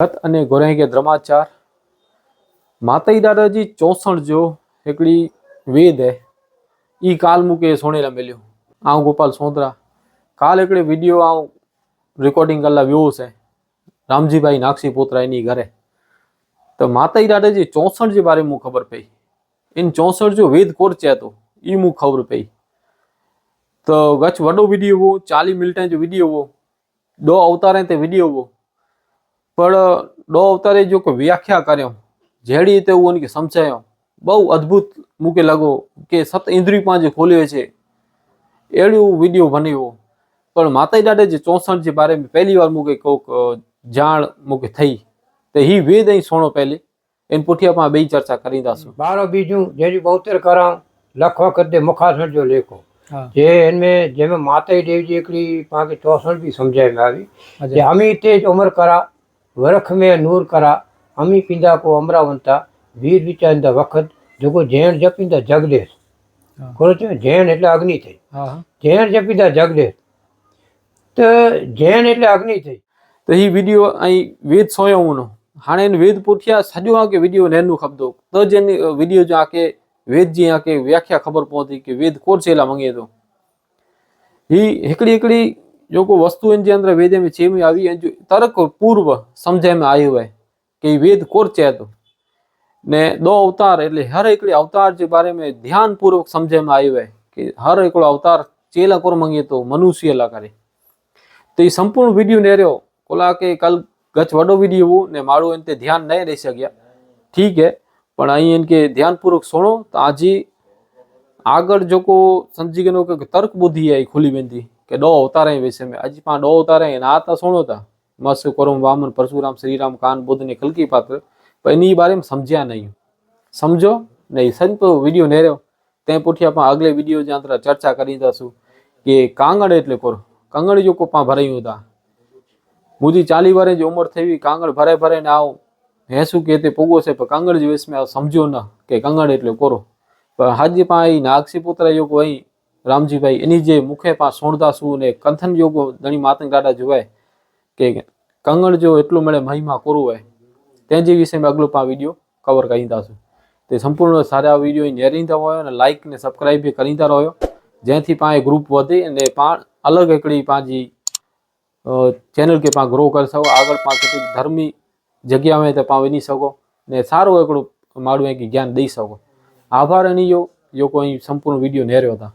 ગત અને ગોરેંગે દ્રમાચાર. માતાઈ દાદાજી ચોસણ જો એકડી વેદ હે, ઈ કાલ મૂકે સોનેલા મેલ્યો. આવું ગોપાલ સોંદરા, કાલ એકડે વીડિયો આવું રેકોર્ડિંગ કરલા વ્યૂ છે રામજીભાઈ નાક્ષી પોતરા એની ઘરે. તો માતાઈ દાદાજી ચોસઠ જે બારે મું ખબર પઈ, એને ચોસઠ જો વેદ કોરચે હતો એ મું ખબર પઈ. તો ગચ્છ વડો વીડિયો ચાલી મિનિટે જો વીડિયો દો અવતારે તે વીડિયો પણ ડો અવતારે જો કોઈ વ્યાખ્યા કર્યો જેડી તેવું એને સમજાયો બહુ અદ્ભુત મૂકે લાગો કે સત ઇન્દ્રિયમાં જે ખોલ્યો છે. એડ્યું વીડિયો બન્યો પણ માતાઈ દાડે જે ચોસઠ જે બારે પહેલી વાર મૂકે કોક જાણ મૂકે થઈ તો હી વેદ અહીં સોણો પહેલી એને પુઠિયામાં બે ચર્ચા કરી દાશું બારો બીજું જેની બહુતેર કરામ લખવા કરતે મુખાસણ જો લેખો જે એનમે જેમાં માતાઈ દેવજી એકડી પાંખે ચોસઠ બી સમજાયમાં આવી. જે અમી તેજ ઉમર કરા વરખ મેં નૂર કરા અમી પિંદા કો અમરાવંતા વીર વિચારતા વખત જોકો જૈણ જપીંદા જગદેશ. ખોલો છે જૈન એટલે અગ્નિ થઈ. જૈન જપીદા જગદેશ. તો જૈન એટલે અગ્નિ થઈ. તો એ વીડિયો અહીં વેદ સોયમનો હાણે વેદ પૂઠ્યા સજો આ કે વીડિયો નેનું ખબદો તો જેની વીડિયો જો આકે વેદજી આકે વ્યાખ્યા ખબર પહોંચી કે વેદ કોર છેલા મંગે તો? હી હિકડી હિકડી જો કોઈ વસ્તુ એની અંદર વેદે જેમી આવી તરક પૂર્વ સમજાયમાં આવ્યું હોય કે વેદ કોરચેત ને દો અવતાર એટલે હર એકડી અવતાર જે બારે મેં ધ્યાનપૂર્વક સમજાયમાં આવ્યું હોય કે હર એકડો અવતાર ચેલા કોર માંગીએ તો મનુષ્ય લકારે તો એ સંપૂર્ણ વીડિયો ને રહ્યો. ઓલા કે કાલ ગચ વડો વીડિયો ને મારું એને તે ધ્યાન નહીં રહી શક્યા. ઠીક હે, પણ અહીં એને કે ધ્યાનપૂર્વક સોણો, તો આજે આગળ જો કો સમજી ગયો કે તર્ક બુદ્ધિ આવી ખુલી બેનથી કે ડો અવતારે વિશે મેં. અજી પા ડો અવતારે સોણો તા. મત્સ્ય કૌરમ વામન પરશુરામ, શ્રીરામ, કાન, બુદ્ધ ને કલકી પાત્ર. પણ એની બારે સમજ્યા નહીં. સમજો? નહીં. સંતો વીડિયો નેર્યો. તે પૂઠી આપણે આગલે વીડિયો જ્યાં ચર્ચા કરી દશું કે કાંગણ એટલે કોર? કાંગણ જો કોપા ભરાયું હતા મુજી ચાલી વારે જે ઉંમર થઈ કાંગળ ભરે ભરે ને આવું હેસું કે તે પોગો છે, પણ કાંગળ જે વેશમાં સમજો ના કે કાંગળ એટલે કોરો. પણ હાજી પા નાગસી પુત્ર યોગ અહીં રામજીભાઈ, એની જે મુખે પા સોણદાસુ અને કંથન યોગો ધણી માતન ગાડા જોવાય કે કંગણ જો એટલું મળે મહિમા કોરું હોય, તે જે વિશે મેં અગલો પા વીડિયો કવર કરી દાશું તે સંપૂર્ણ સારા વીડિયો નેરીંદા હોય અને લાઇક ને સબસ્ક્રાઇબ બી કરીતા રહ્યો. જેથી પા એ ગ્રુપ વધે અને પા અલગ એકડી પાંજી ચેનલ કે પા ગ્રો કરી શકો, આગળ પા કેટલીક ધર્મી હોય તો પા વિની શકો ને સારું એકડું મારું કે જ્ઞાન દઈ શકો. આભાર એની યો અહીં સંપૂર્ણ વીડિયો નેર્યો હતા.